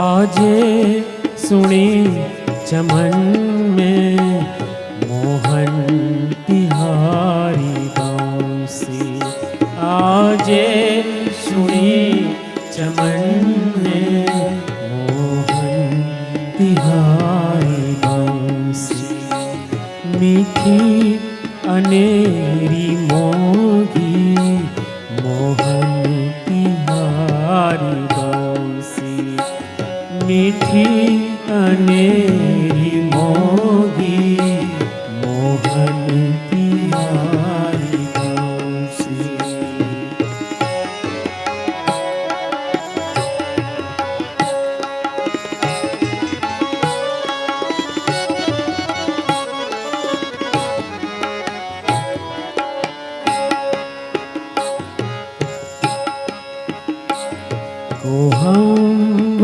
आजे सुनी चमन neire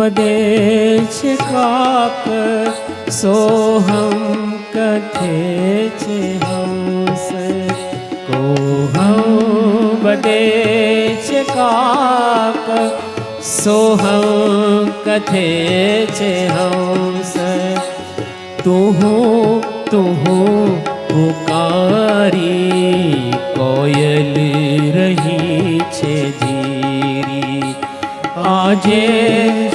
કોહમ કાપ સોહમ કથે છે હંસ કોહમ ઉપદેશ કાપ સોહમ કથે છે હંસ તું તું પુકારી કોયલ રહી છે ધીરી. આજે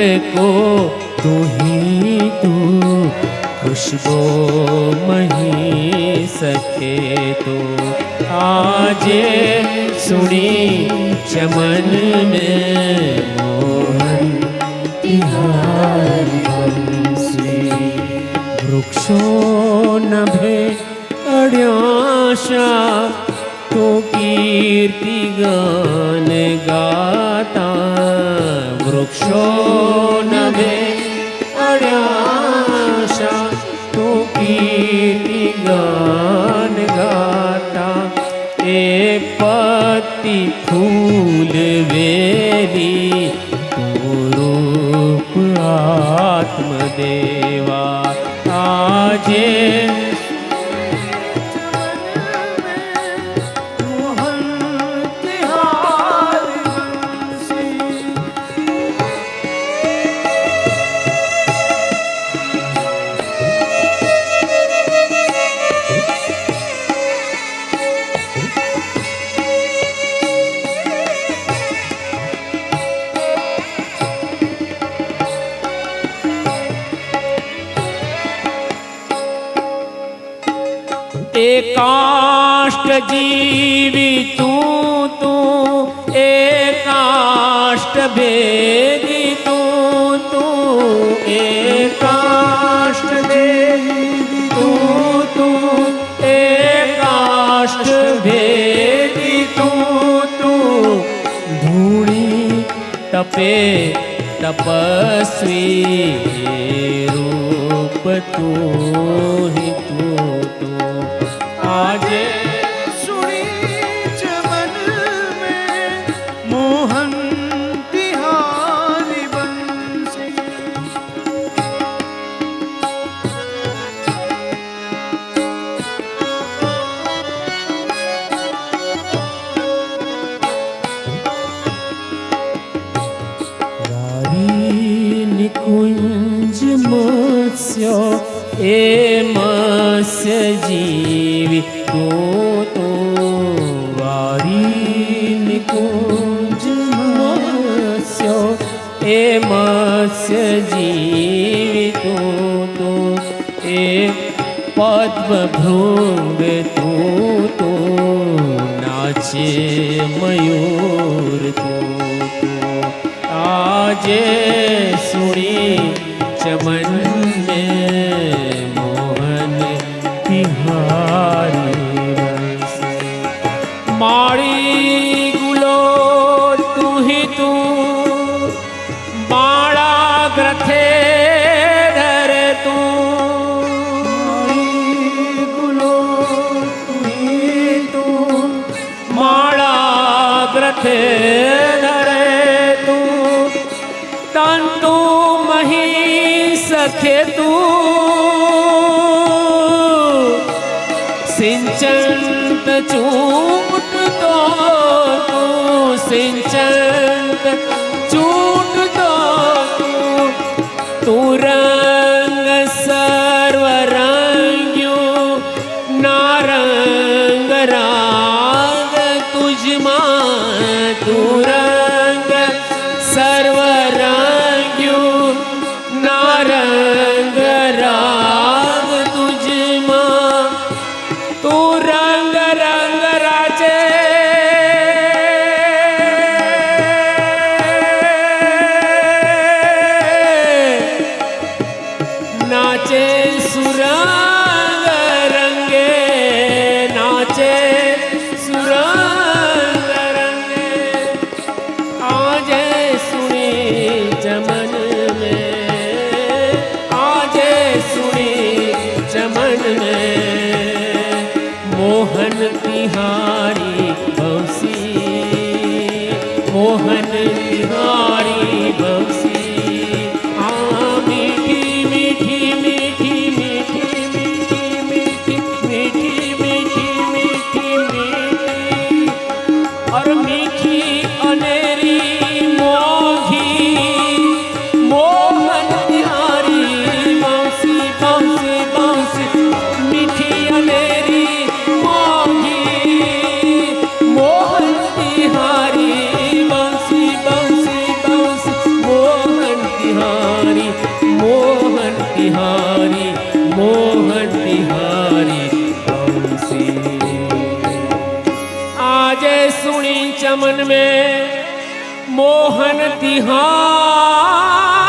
को तू ही तू, खुशबो मही सके तो। आजे सुनी चमन में मोहन, तिहारी वृक्षो नभे अड्याशा तो कीर्ति गान પડ્યા તું કીર્તિ ગાન ગાતા એ પતિ ફૂલ વેરી રૂપ આત્મદેવા. આજે એ કાષ્ટ જીવી તું તું. એ કાષ્ટ ભેગી તું તું. એ કાષ્ટ દેવી તું તું. એ કાષ્ટ ભેગી તું તું. ધૂણી તપે તપસ્વી રૂપ તું તું તું. આજે સુણી એ મા बस जीवी को तो वारी को जो ए मस जीवी को तो ए पद्म भोग तो तो नाचे मयूर तो। आजे सुनी चमन तू मही सखे तू। सिंचंत चूट तो तू सिंचंत चूट आज सुने चमन में। आज सुने चमन मोहन बिहारी बंसी। मोहन तिहारी बौसी। मन में मोहन तिहार